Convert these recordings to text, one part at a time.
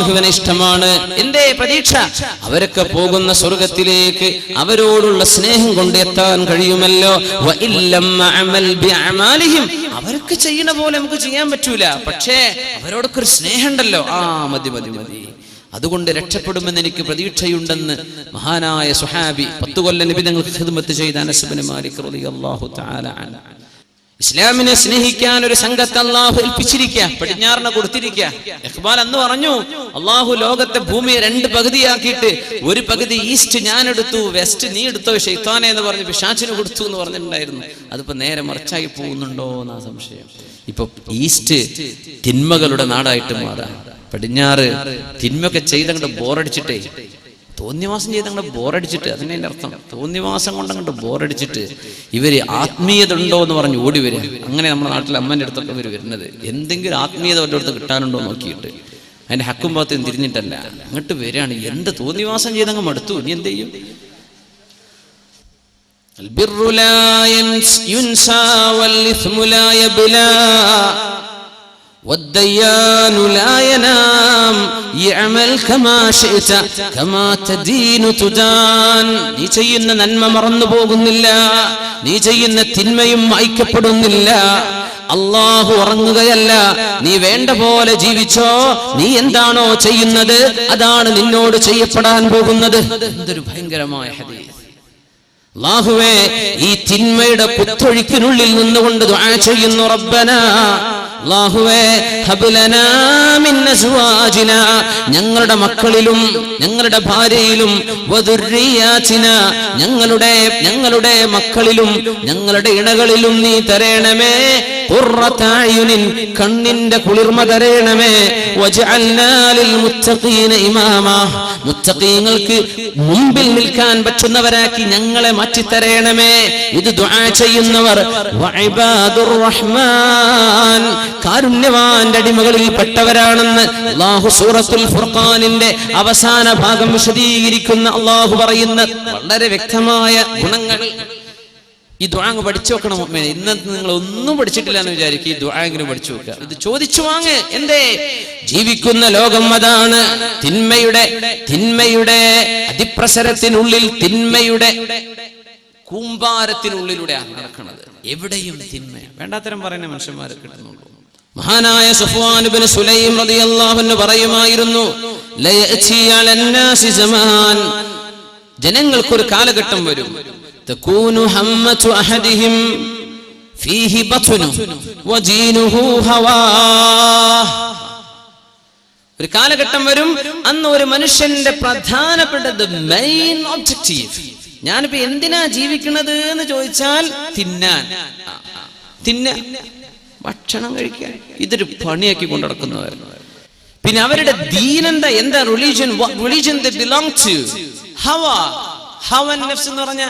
അൻഹുവിനെ ഇഷ്ടമാണ്. എന്തേ പ്രതീക്ഷ അവരൊക്കെ പോകുന്ന സ്വർഗത്തിലേക്ക് അവരോടുള്ള സ്നേഹം കൊണ്ട് എത്താൻ കഴിയുമല്ലോ അവരൊക്കെ ചെയ്യുന്ന പോലെ നമുക്ക് ചെയ്യാൻ പറ്റൂല. പക്ഷേ അവരോടൊക്കെ ഒരു സ്നേഹമുണ്ടല്ലോ. ആ മതി മതി മതി. അതുകൊണ്ട് രക്ഷപ്പെടുമെന്ന് എനിക്ക് പ്രതീക്ഷയുണ്ടെന്ന് മഹാനായ സുഹാബി പത്തു കൊല്ലം നബി ഹിദ്മത്ത് ചെയ്ത അനസ്ബിന് മാലിക് റളിയല്ലാഹു തആല അൻഹു. ഇസ്ലാമിനെ സ്നേഹിക്കാൻ ഒരു സംഘത്തെ അള്ളാഹു ഏൽപ്പിച്ചിരിക്കുക പടിഞ്ഞാറിനെ കൊടുത്തിരിക്കുക. ഇഖ്ബാൽ അന്ന് പറഞ്ഞു അള്ളാഹു ലോകത്തെ ഭൂമിയെ രണ്ട് പകുതിയാക്കിയിട്ട് ഒരു പകുതി ഈസ്റ്റ് ഞാൻ എടുത്തു വെസ്റ്റ് നീ എടുത്തോ ഷെയ്ത്താനെ എന്ന് പറഞ്ഞ് പിശാച്ചിന് കൊടുത്തു എന്ന് പറഞ്ഞിട്ടുണ്ടായിരുന്നു. അതിപ്പോ നേരെ മറിച്ചായി പോകുന്നുണ്ടോ എന്നാ സംശയം. ഇപ്പൊ ഈസ്റ്റ് തിന്മകളുടെ നാടായിട്ട് മാറാം. പടിഞ്ഞാറ് തിന്മയൊക്കെ ചെയ്തങ്ങോട്ട് ബോറടിച്ചിട്ടേ തോന്നിവാസം ചെയ്ത് അങ്ങോട്ട് ബോറടിച്ചിട്ട് അതിനെ അർത്ഥം തോന്നിവാസം കൊണ്ട് അങ്ങോട്ട് ബോറടിച്ചിട്ട് ഇവര് ആത്മീയത ഉണ്ടോ എന്ന് പറഞ്ഞ് ഓടി വരിക അങ്ങനെ നമ്മുടെ നാട്ടിൽ അമ്മൻ്റെ അടുത്തൊക്കെ ഇവർ വരുന്നത് എന്തെങ്കിലും ആത്മീയത അവരുടെ അടുത്ത് കിട്ടാനുണ്ടോ എന്ന് നോക്കിയിട്ട് അതിന്റെ ഹക്കും ഭാഗത്തും തിരിഞ്ഞിട്ടല്ല അങ്ങോട്ട് വരികയാണ് എന്ത് തോന്നിവാസം ചെയ്തങ്ങ് മടുത്തു ഇനി എന്ത് ചെയ്യും البر لا ينس- ينسى والإثم لا يبلى والديان لا ينام يعمل كما شئت كما تدين تدان നീ ചെയ്യുന്ന നന്മ മറന്നു പോകുന്നില്ല നീ ചെയ്യുന്ന തിന്മയും മായ്ക്കപ്പെടുന്നില്ല അള്ളാഹു ഉറങ്ങുകയല്ല നീ വേണ്ട പോലെ ജീവിച്ചോ നീ എന്താണോ ചെയ്യുന്നത് അതാണ് നിന്നോട് ചെയ്യപ്പെടാൻ പോകുന്നത് എന്തൊരു ഭയങ്കരമായ ഹദീസ് അള്ളാഹുവേ ഈ തിന്മയുടെ കുത്തൊഴുക്കിനുള്ളിൽ നിന്നുകൊണ്ട് ദുആ ചെയ്യുന്നു റബ്ബന അള്ളാഹുവേ ഞങ്ങളുടെ മക്കളിലും ഞങ്ങളുടെ ഭാര്യയിലും ഞങ്ങളുടെ ഞങ്ങളുടെ മക്കളിലും ഞങ്ങളുടെ ഇണകളിലും നീ തരേണമേ. കണ്ണിന്റെ കുളിർമ തരേണമേ. മുത്തഖീങ്ങൾക്ക് മുമ്പിൽ നിൽക്കാൻ പറ്റുന്നവരാക്കി ഞങ്ങളെ മാറ്റിത്തരേണമേ. ഇത് ദുആ ചെയ്യുന്നവർ. കാരുണ്യവാന്റെ അടിമകളിൽ പെട്ടവരാണെന്ന് അള്ളാഹു സൂറത്തുൽ ഫുർഖാനിന്റെ അവസാന ഭാഗം വിശദീകരിക്കുന്ന അള്ളാഹു പറയുന്ന വളരെ വ്യക്തമായ ഗുണങ്ങൾ. ഈ ദ്വാങ് പഠിച്ചു വെക്കണം മുഅ്മിനെ. ഇന്നത്തെ നിങ്ങൾ ഒന്നും പഠിച്ചിട്ടില്ല എന്ന് വിചാരിക്കുക ഈ ദ്വാങ്ങിന് പഠിച്ചു വെക്കുക. ഇത് ചോദിച്ചു വാങ്ങ്. എന്തേ? ജീവിക്കുന്ന ലോകം അതാണ്. തിന്മയുടെ തിന്മയുടെ അതിപ്രസരത്തിനുള്ളിൽ തിന്മയുടെ കൂമ്പാരത്തിനുള്ളിലൂടെയാണ് നടക്കുന്നത്. എവിടെയും തിന്മ. വേണ്ടാത്തരം പറയുന്ന മനുഷ്യന്മാരെ കിട്ടുന്നുള്ളൂ. മഹാനായ സുഫ്വാൻ ഇബ്നു സുലൈം റളിയല്ലാഹു അൻഹു പറയുമായിരുന്നു ജനങ്ങൾക്കൊരു കാലഘട്ടം വരും. തകൂനു همة അഹദിഹിം فيه بطنه وجينه هواه ഒരു കാലഘട്ടം വരും അന്ന് ഒരു മനുഷ്യന്റെ പ്രധാനപ്പെട്ടത് മെയിൻ ഒബ്ജക്റ്റീവ് ഞാനിപ്പോ എന്തിനാ ജീവിക്കുന്നത് എന്ന് ചോദിച്ചാൽ തിന്നാൻ. തിന്ന ഭക്ഷണം കഴിക്കാൻ. ഇതൊരു പണിയാക്കി കൊണ്ടു നടക്കുന്നവർ പിന്നെ അവരുടെ ദീൻ എന്താ റിലീജിയൻ റിലീജിയൻ ബിലോങ് ടു ഹവ. ഹവൻ നഫ്സ് എന്ന് പറഞ്ഞ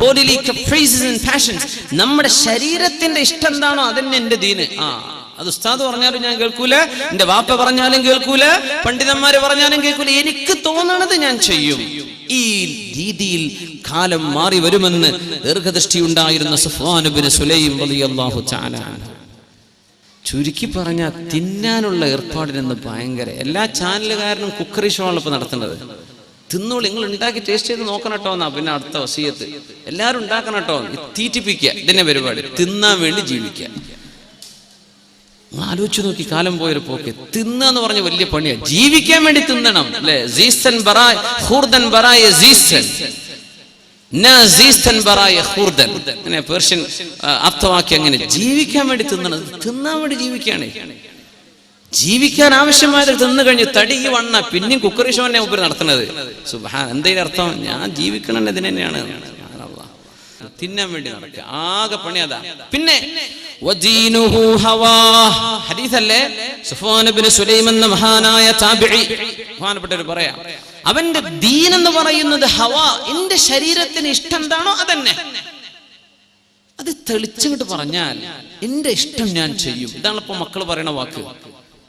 ബോഡിലി കപ്രീസസ് ആൻഡ് പാഷൻസ് നമ്മുടെ ശരീരത്തിന്റെ ഇഷ്ടം എന്താണോ അതന്നെ എന്റെ ദീന് ആ അത് ഉസ്താദ് പറഞ്ഞാലും ഞാൻ കേൾക്കൂല. എന്റെ വാപ്പ പറഞ്ഞാലും കേൾക്കൂല. പണ്ഡിതന്മാര് പറഞ്ഞാലും കേൾക്കൂല. എനിക്ക് തോന്നണത് ഞാൻ ചെയ്യും. ഈ രീതിയിൽ കാലം മാറി വരുമെന്ന് ദീർഘദൃഷ്ടി ഉണ്ടായിരുന്ന സുഫാനുബിന് സുലൈം തആല അൻഹു. ചുരുക്കി പറഞ്ഞ തിന്നാനുള്ള ഏർപ്പാടിനെന്ന് ഭയങ്കര. എല്ലാ ചാനലുകാരനും കുക്കറി ഷോ ആണ് ഇപ്പൊ നടത്തുന്നത്. തിന്നോളൂ. നിങ്ങൾ ഉണ്ടാക്കി ടേസ്റ്റ് ചെയ്ത് നോക്കണം കേട്ടോ എന്നാ പിന്നെ അടുത്ത വസീയത്ത്. എല്ലാവരും ഉണ്ടാക്കണം കേട്ടോ. തീറ്റിപ്പിക്കുക. ഇതിന്റെ പരിപാടി. തിന്നാൻ വേണ്ടി ജീവിക്കുക. ആലോചിച്ച് നോക്കി കാലം പോയൊരു പോക്ക്. തിന്നെന്ന് പറഞ്ഞ വലിയ പണിയാ. ജീവിക്കാൻ വേണ്ടി തിന്നണം. അല്ലെ? സീസൻ ബറായ ഹൂർദൻ ബറായ. അങ്ങനെ പേർഷ്യൻ അർത്ഥവാക്യം അങ്ങനെ ജീവിക്കാൻ വേണ്ടി തിന്നണം. തിന്നാൻ വേണ്ടി ജീവിക്കുകയാണ്. ജീവിക്കാൻ ആവശ്യമായത് തിന്നു കഴിഞ്ഞ് തടി ഈ വണ്ണ പിന്നെയും കുക്കറി ഷോനെ ഉപരി നടത്തുന്നത്. സുബാൻ എന്തെങ്കിലും അർത്ഥം? ഞാൻ ജീവിക്കണം ഇതിന് തന്നെയാണ്. തിന്നാൻ വേണ്ടി നടക്കുക. ആകെ പണി അതാ. പിന്നെ. ഹദീസല്ലേ? സുഫ്വാൻ ഇബ്നു സുലൈം എന്ന മഹാനായ താബിഈ. ബഹുമാനപ്പെട്ടവർ പറയാം. അവന്റെ ദീൻ എന്ന് പറയുന്നത് ഹവാ എന്റെ ശരീരത്തിന് ഇഷ്ടം എന്താണോ അതന്നെ. അത് തെളിച്ചങ്ങോട്ട് പറഞ്ഞാൽ എന്റെ ഇഷ്ടം ഞാൻ ചെയ്യും. ഇതാണ് ഇപ്പൊ മക്കൾ പറയണ വാക്ക്.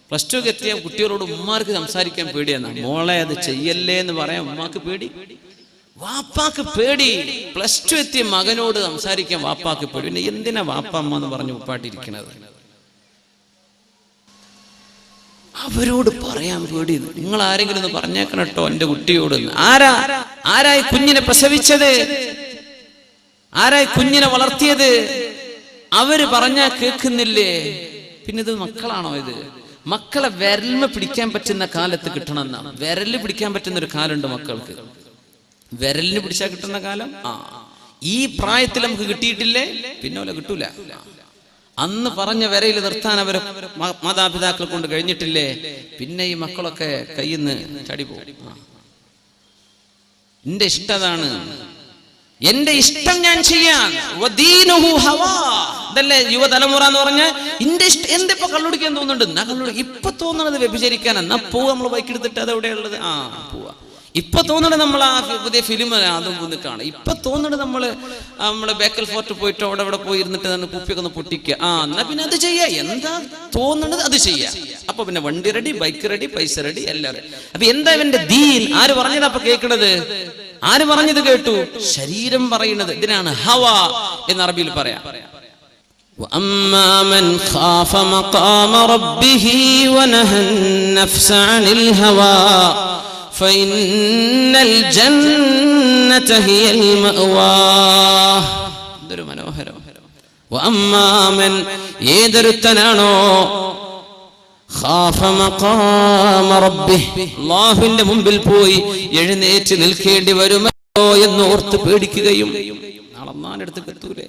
പ്ലസ് ടു ഒക്കെ എത്തിയ കുട്ടികളോട് ഉമ്മാർക്ക് സംസാരിക്കാൻ പേടിയാണ് മോളെ അത് ചെയ്യല്ലേ എന്ന് പറയാൻ ഉമ്മാക്ക് പേടി. വാപ്പാക്ക് പേടി. പ്ലസ് ടു എത്തിയ മകനോട് സംസാരിക്കാൻ വാപ്പാക്ക് പേടി. പിന്നെ എന്തിനാ വാപ്പ അമ്മ എന്ന് പറഞ്ഞ് ഉപ്പാട്ടിരിക്കണത് അവരോട് പറയാൻ പേടി. നിങ്ങൾ ആരെങ്കിലും ഒന്ന് പറഞ്ഞേക്കണം കേട്ടോ എന്റെ കുട്ടിയോട് ആരാ? ആരായി കുഞ്ഞിനെ പ്രസവിച്ചത്? ആരായി കുഞ്ഞിനെ വളർത്തിയത്? അവർ പറഞ്ഞാ കേൾക്കുന്നില്ലേ? പിന്നെ ഇത് മക്കളാണോ ഇത്? മക്കളെ വിരലിന് പിടിക്കാൻ പറ്റുന്ന കാലത്ത് കിട്ടണം എന്നാണ് വിരലിൽ പിടിക്കാൻ പറ്റുന്ന ഒരു കാലുണ്ട് മക്കൾക്ക്. വിരലിന് പിടിച്ചാൽ കിട്ടുന്ന കാലം? ആ. ഈ പ്രായത്തിൽ നമുക്ക് കിട്ടിയിട്ടില്ലേ? പിന്നെ കിട്ടൂല. അന്ന് പറഞ്ഞ വരയിൽ നിർത്താൻ അവരെ മാതാപിതാക്കളെ കൊണ്ട് കഴിഞ്ഞിട്ടില്ലേ? പിന്നെ ഈ മക്കളൊക്കെ കയ്യിൽ നിന്ന് ചാടി പോകും. എന്റെ ഇഷ്ടതാണ്. എന്റെ ഇഷ്ടം ഞാൻ ചെയ്യാൻ. ഇതല്ലേ യുവതലമുറ എന്ന് പറഞ്ഞ എന്റെ ഇഷ്ടം എന്താ ഇപ്പൊ കള്ളുടിക്കാൻ തോന്നുന്നുണ്ട്? എന്നാ കള്ളുടി. ഇപ്പൊ തോന്നണത് വ്യഭിചരിക്കാൻ. എന്നാ പോവാ നമ്മൾ ബൈക്ക് എടുത്തിട്ട്? അത് എവിടെയുള്ളത് ആ പോവാ. ഇപ്പൊ തോന്നണത് നമ്മൾ ആ പുതിയ ഫിലിം അതും ഒന്ന് കാണാം. ഇപ്പൊ തോന്നണത് നമ്മൾ നമ്മൾ ബേക്കൽ ഫോർട്ട് പോയിട്ട് അവിടെ അവിടെ പോയി ഇരുന്നിട്ട് തന്നെ കുപ്പിയൊക്കെ ഒന്ന് പൊട്ടിക്കുക. ആ എന്നാ പിന്നെ അത് ചെയ്യാ. എന്താ തോന്നണത് അത് ചെയ്യാ. അപ്പൊ പിന്നെ വണ്ടി റെഡി ബൈക്ക് റെഡി പൈസ റെഡി എല്ലാം അപ്പൊ എന്താ ഇവന്റെ ദീൻ ആര് പറഞ്ഞതാ അപ്പൊ കേൾക്കണത് ആര് പറഞ്ഞത് കേട്ടു? ശരീരം പറയുന്നത്. ഇതിനാണ് ഹവ എന്ന് അറബിയിൽ പറയാം. وأما من خاف مقام ربه ونهى النفس عن الهوى فإن الجنة هي المأوى എന്തൊരു മനോഹരം وأما من ഏതൊരുത്തനാണോ ഖാഫ മഖാമ റബ്ബിഹ്. അല്ലാഹുവിന്റെ മുമ്പിൽ പോയി എഴുന്നേറ്റ് നിൽക്കേണ്ടി വരുമോ എന്ന് ഓർത്ത് പേടിക്കുകയും നാളെ അള്ളാന്റെ അടുത്ത് എത്തൂലേ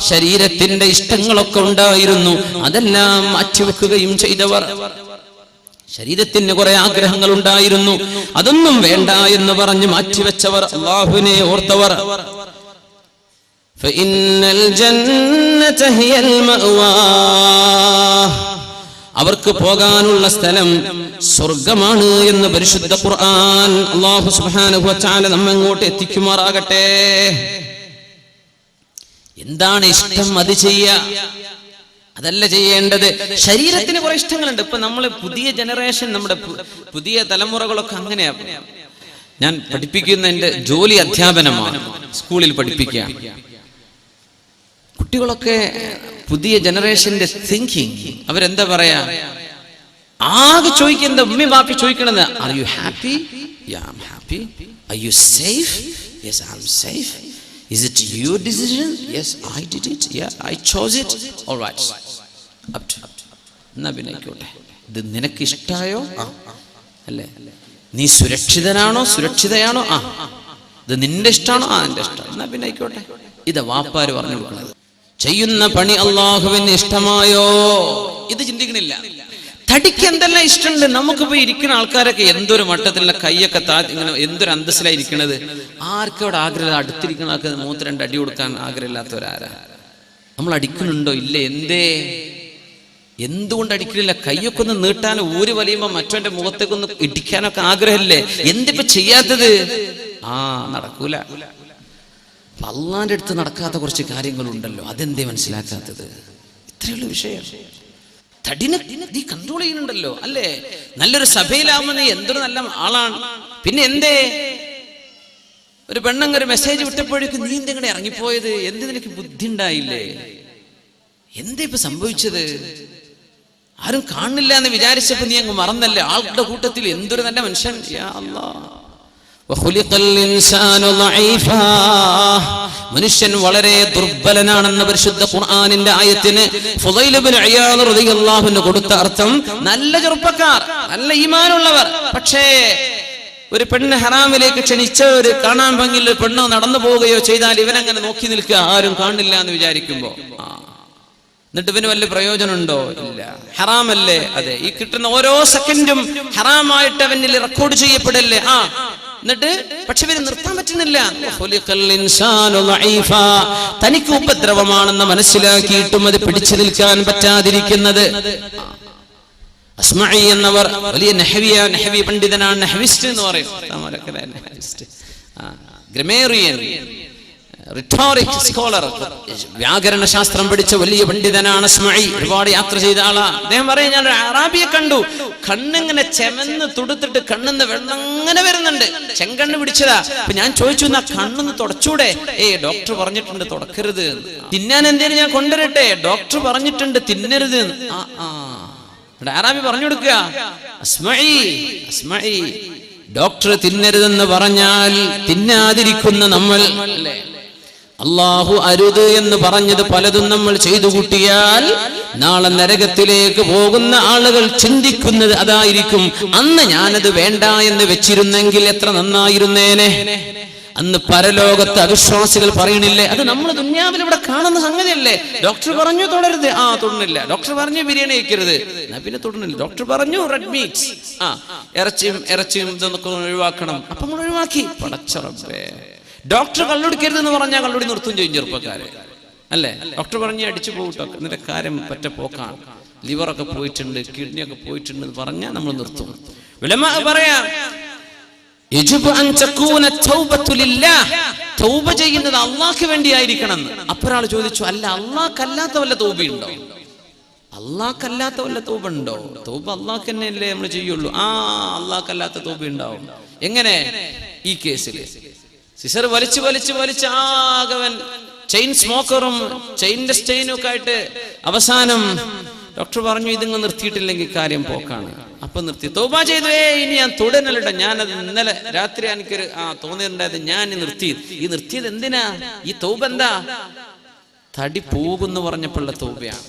ശരീരത്തിന്റെ ഇഷ്ടങ്ങളൊക്കെ ഉണ്ടായിരുന്നു അതെല്ലാം മാറ്റിവെക്കുകയും ചെയ്തവർ ശരീരത്തിന് കുറെ ആഗ്രഹങ്ങൾ ഉണ്ടായിരുന്നു അതൊന്നും വേണ്ട എന്ന് പറഞ്ഞ് മാറ്റിവെച്ചവർ അള്ളാഹുവിനെ ഓർത്തവർ فإن الجنة هي المأوى അവർക്ക് പോകാനുള്ള സ്ഥലം സ്വർഗമാണ് എന്ന് പരിശുദ്ധ ഖുർആൻ അള്ളാഹു സുബ്ഹാനഹു വതആല നമ്മെ അങ്ങോട്ട് എത്തിക്കുമാറാകട്ടെ. എന്താണ് ഇഷ്ടം അത് ചെയ്യ? അതല്ല ചെയ്യേണ്ടത്. ശരീരത്തിന് കുറെ ഇഷ്ടങ്ങളുണ്ട്. ഇപ്പൊ നമ്മൾ പുതിയ ജനറേഷൻ നമ്മുടെ പുതിയ തലമുറകളൊക്കെ അങ്ങനെയാ. ഞാൻ പഠിപ്പിക്കുന്ന എന്റെ ജോലി അധ്യാപനമാണ്. സ്കൂളിൽ പഠിപ്പിക്കുക കുട്ടികളൊക്കെ പുതിയ ജനറേഷന്റെ തിങ്കിങ് അവരെന്താ പറയാ? ആകെ ചോദിക്കുന്നത് ഉമ്മി ബാപ്പി ചോദിക്കണത് are you happy happy are you safe yes I am safe is it your decision yes I did it I chose it alright up to എന്നാ പിന്നെ ആയിക്കോട്ടെ ഇത് നിനക്ക് ഇഷ്ടായോ ആ. അല്ലേ? നീ സുരക്ഷിതനാണോ? സുരക്ഷിതയാണോ? ആ. ഇത് നിന്റെ ഇഷ്ടമാണോ ആ എന്റെ ഇഷ്ടം എന്നാ പിന്നെ ആയിക്കോട്ടെ ഇത് വാപ്പാര് പറഞ്ഞു കൊടുക്കുന്നത്. ചെയ്യുന്ന പണി അള്ളാഹുവിന് ഇഷ്ടമായോ? ഇത് ചിന്തിക്കണില്ല. തടിക്ക് എന്തെല്ലാം ഇഷ്ടമുണ്ട്? നമുക്ക് പോയി ഇരിക്കുന്ന ആൾക്കാരൊക്കെ എന്തൊരു മട്ടത്തിലുള്ള കൈയൊക്കെ താ ഇങ്ങനെ എന്തൊരു അന്തസ്സിലായി ഇരിക്കണത്? ആർക്കും അവിടെ ആഗ്രഹം അടുത്തിരിക്കുന്ന ആൾക്ക് മൂത്ത് രണ്ട് അടി കൊടുക്കാൻ ആഗ്രഹമില്ലാത്തവരാരാ? നമ്മൾ അടിക്കുന്നുണ്ടോ? ഇല്ല? എന്തേ? എന്തുകൊണ്ട് അടിക്കണില്ല? കൈയൊക്കെ ഒന്ന് നീട്ടാൻ ഊര് വലിയുമ്പോ മറ്റവന്റെ മുഖത്തേക്കൊന്ന് ഇടിക്കാനൊക്കെ ആഗ്രഹമില്ലേ? എന്തിപ്പോ ചെയ്യാത്തത്? ആ നടക്കൂല. അപ്പൊ അടുത്ത് നടക്കാത്ത കുറച്ച് കാര്യങ്ങളുണ്ടല്ലോ. അതെന്തേ മനസ്സിലാക്കാത്തത്? ഇത്രയുള്ള വിഷയം. തടിനെ നീ കൺട്രോൾ ചെയ്യുന്നുണ്ടല്ലോ അല്ലേ? നല്ലൊരു സഭയിലാവുന്ന നീ എന്തൊരു നല്ല ആളാണ്. പിന്നെ എന്തേ? ഒരു പെണ്ണങ്ങ ഒരു മെസ്സേജ് വിട്ടപ്പോഴേക്കും നീ എന്തെങ്ങനെ ഇറങ്ങിപ്പോയത്? എന്ത് നിനക്ക് ബുദ്ധി ഉണ്ടായില്ലേ എന്താ ഇപ്പൊ സംഭവിച്ചത്? ആരും കാണില്ല എന്ന് വിചാരിച്ചപ്പോ നീ അങ്ങ് മറന്നല്ലേ? ആളുടെ കൂട്ടത്തിൽ എന്തൊരു നല്ല മനുഷ്യൻ? യാ അല്ലാ. മനുഷ്യൻ വളരെ ദുർബലനാണെന്ന പരിശുദ്ധ ഖുർആാനിന്റെ ആയത്തിന് ഫുദൈലുബിന് കൊടുത്ത അർത്ഥം നല്ല ചെറുപ്പക്കാർ നല്ല ഈമാനുള്ളവർ. പക്ഷേ ഒരു പെണ്ണ് ഹറാമിലേക്ക് ക്ഷണിച്ചവര് കാണാൻ ഭംഗിയിൽ പെണ്ണ് നടന്നു പോവുകയോ ചെയ്താൽ ഇവനങ്ങനെ നോക്കി നിൽക്കുക ആരും കാണില്ല എന്ന് വിചാരിക്കുമ്പോ. എന്നിട്ട് ഇവന് വല്ല പ്രയോജനമുണ്ടോ? ഇല്ല. ഹറാമല്ലേ? അതെ. ഈ കിട്ടുന്ന ഓരോ സെക്കൻഡും ഹറാമായിട്ട് അവനിൽ റെക്കോർഡ് ചെയ്യപ്പെടല്ലേ? ആ. എന്നിട്ട് പക്ഷെ ഇവർ നിർത്താൻ പറ്റുന്നില്ല. തനിക്ക് ഉപദ്രവമാണെന്ന് മനസ്സിലാക്കിയിട്ടും അത് പിടിച്ചു നിൽക്കാൻ പറ്റാതിരിക്കുന്നത്. അസ്മായി എന്നവർ വലിയ നഹവിയ നഹവി പണ്ഡിതനാണ് നഹവിസ്റ്റ് എന്ന് പറയും. ഗ്രമേറിയൻ. റിട്ടോറിക് സ്കോളർ വ്യാകരണ ശാസ്ത്രം പഠിച്ച വലിയ പണ്ഡിതനാണ് സ്മൈ ഒരുപാട് യാത്ര ചെയ്ത ആളാ. അദ്ദേഹം പറയും ഞാൻ അറാബിയെ കണ്ടു. കണ്ണിങ്ങനെ ചെമന്ന് തുടുത്തിട്ട് കണ്ണിന്ന് വെള്ളം അങ്ങനെ വരുന്നുണ്ട്. ചെങ്കണ്ണ് പിടിച്ചതാ. അപ്പൊ ഞാൻ ചോദിച്ചു എന്നാ കണ്ണെന്ന് തുടച്ചൂടെ? ഏ ഡോക്ടർ പറഞ്ഞിട്ടുണ്ട് തുടക്കരുത്. തിന്നാൻ എന്തേലും ഞാൻ കൊണ്ടുവരട്ടെ? ഡോക്ടർ പറഞ്ഞിട്ടുണ്ട് തിന്നരുത്. ആ ആ. പറഞ്ഞു കൊടുക്കുക. ഡോക്ടർ തിന്നരുതെന്ന് പറഞ്ഞാൽ തിന്നാതിരിക്കുന്ന നമ്മൾ. അല്ലേ? അള്ളാഹു അരുത് എന്ന് പറഞ്ഞത് പലതും നമ്മൾ ചെയ്തു കൂട്ടിയാൽ നാളെ നരകത്തിലേക്ക് പോകുന്ന ആളുകൾ ചിന്തിക്കുന്നത് അതായിരിക്കും. അന്ന് ഞാനത് വേണ്ട എന്ന് വെച്ചിരുന്നെങ്കിൽ എത്ര നന്നായിരുന്നേനെ? അന്ന് പരലോകത്ത് അവിശ്വാസികൾ പറയണില്ലേ അത് നമ്മൾ ദുന്യാവിൽ ഇവിടെ കാണുന്ന സംഗതിയല്ലേ? ഡോക്ടർ പറഞ്ഞു തുടരുത്. ആ തൊടുന്നില്ല. ഡോക്ടർ പറഞ്ഞു ബിരിയാണി കഴിക്കരുത്. എന്നാ പിന്നെ തൊടുന്നില്ല. ഡോക്ടർ പറഞ്ഞു റെഡ് മീറ്റ് ആ ഇറച്ചിയും ഇറച്ചിയും ഇതൊക്കെ ഒഴിവാക്കണം. അപ്പൊ നമ്മൾ ഒഴിവാക്കി പടച്ചറബേ. ഡോക്ടർ കള്ളുടിക്കരുത് എന്ന് പറഞ്ഞാൽ കള്ളുടി നിർത്തും ചെയ്യും ചെറുപ്പക്കാരെ. അല്ലേ? ഡോക്ടർ പറഞ്ഞ് അടിച്ചു പോകട്ടോ എന്നിട്ട് കാര്യം പറ്റ പോക്കാണ്. ലിവറൊക്കെ പോയിട്ടുണ്ട് കിഡ്നി ഒക്കെ പോയിട്ടുണ്ട് എന്ന് പറഞ്ഞാൽ നമ്മൾ നിർത്തും. വിലമ പറയാം. തൗബ ചെയ്യുന്നത് അള്ളാഹ്ക്ക് വേണ്ടിയായിരിക്കണം അപ്പൊ ഒരാൾ ചോദിച്ചു അല്ല അള്ളാഹ്ക്കല്ലാത്ത വല്ല തൗബയുണ്ടോ? അള്ളാഹ്ക്കല്ലാത്ത വല്ല തൗബ ഉണ്ടോ തൗബ അള്ളാഹ് തന്നെയല്ലേ നമ്മൾ ചെയ്യുള്ളൂ. ആ അള്ളാഹ്ക്കല്ലാത്ത തൗബ ഉണ്ടാവും എങ്ങനെ? ഈ കേസിൽ സിസർ വലിച്ചു വലിച്ചു വലിച്ച് ആകവൻ ചെയിൻ സ്മോക്കറും ചെയിന്റെ സ്റ്റെയിനും ഒക്കെ ആയിട്ട് അവസാനം ഡോക്ടർ പറഞ്ഞു ഇതിങ്ങ് നിർത്തിയിട്ടില്ലെങ്കിൽ കാര്യം പോക്കാണ്. അപ്പൊ നിർത്തി. തോപ ചെയ്തു. ഏ ഇനി ഞാൻ തുടരല്ലോ ഞാനത് ഇന്നലെ രാത്രി എനിക്കൊരു ആ തോന്നിയിട്ടുണ്ടായത് ഞാൻ നിർത്തി ഈ നിർത്തിയത് എന്തിനാ? ഈ തോപ എന്താ? തടി പോകുന്നു പറഞ്ഞപ്പോഴുള്ള തോബയാണ്.